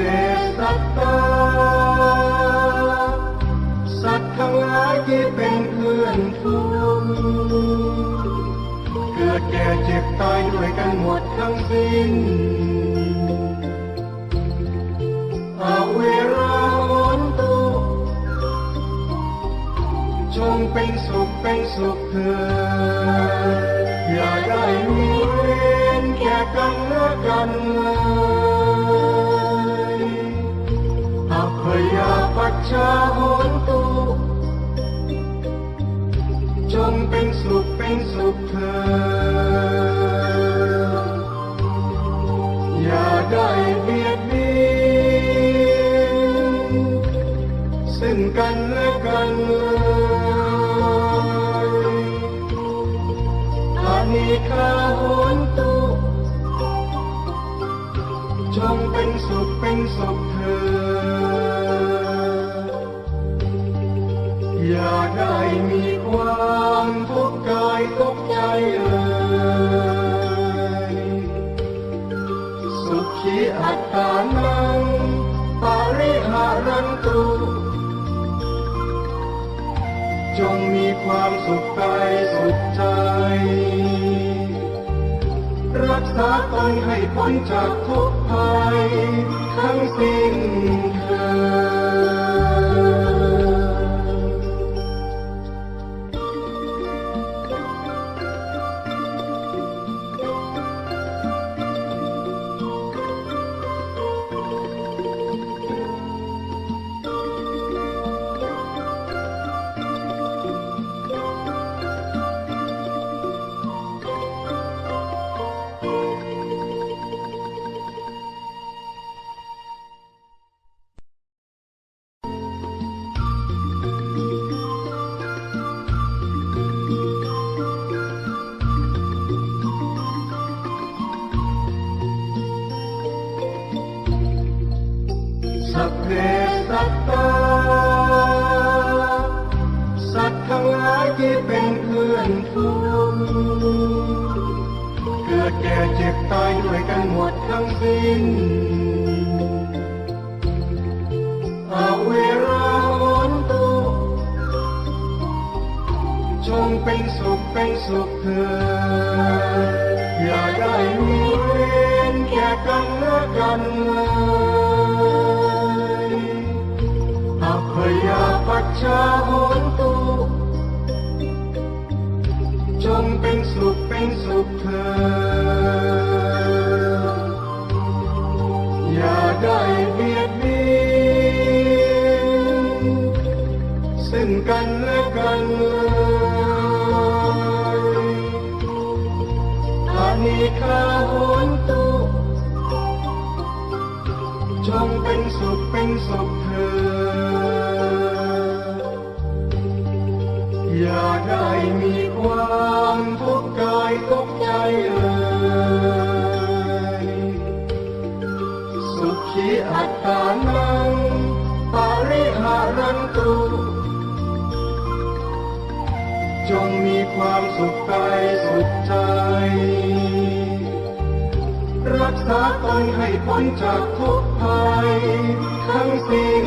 เพสัตตา สัตว์ทั้งหลายที่เป็นเพื่อนฝูงเกิดแก่เจ็บตายด้วยกันหมดทั้งสิ้นอาเวราโหนตุจงเป็นสุขเป็นสุขเถิดอย่าได้มีเวรแก่กันและกันเลย ซึ่งกันและกันอานิคาโหนตุจงเป็นสุขเป็นสุขเถิดอย่าได้มีความทุกข์กายทุกข์ใจเลยสุขีอัตตานังปาริหารันตุ จงมีความสุขกายสุขใจ รักษาตนให้พ้นจากทุกภัยทั้งสิ้นเถิด เจ็บตายด้วยกันหมดทั้งสิ้นอาเวราโหนตุจงเป็นสุขเป็นสุขเถิดอย่าได้มีเวรแก่กันและกันเลยอภยาปัจชาโหนตุจงเป็นสุขเป็นสุขเถิด งกันและกันอานิคาโหนตุจงเป็นสุขเป็นสุขเถิดอย่าได้มีความทุกข์กายทุกข์ใจเลย สุขีอัตตานังปาริหารันตุ จงมีความสุขกายสุขใจ รักษาตนให้พ้นจากทุกภัย ทั้งสิ้น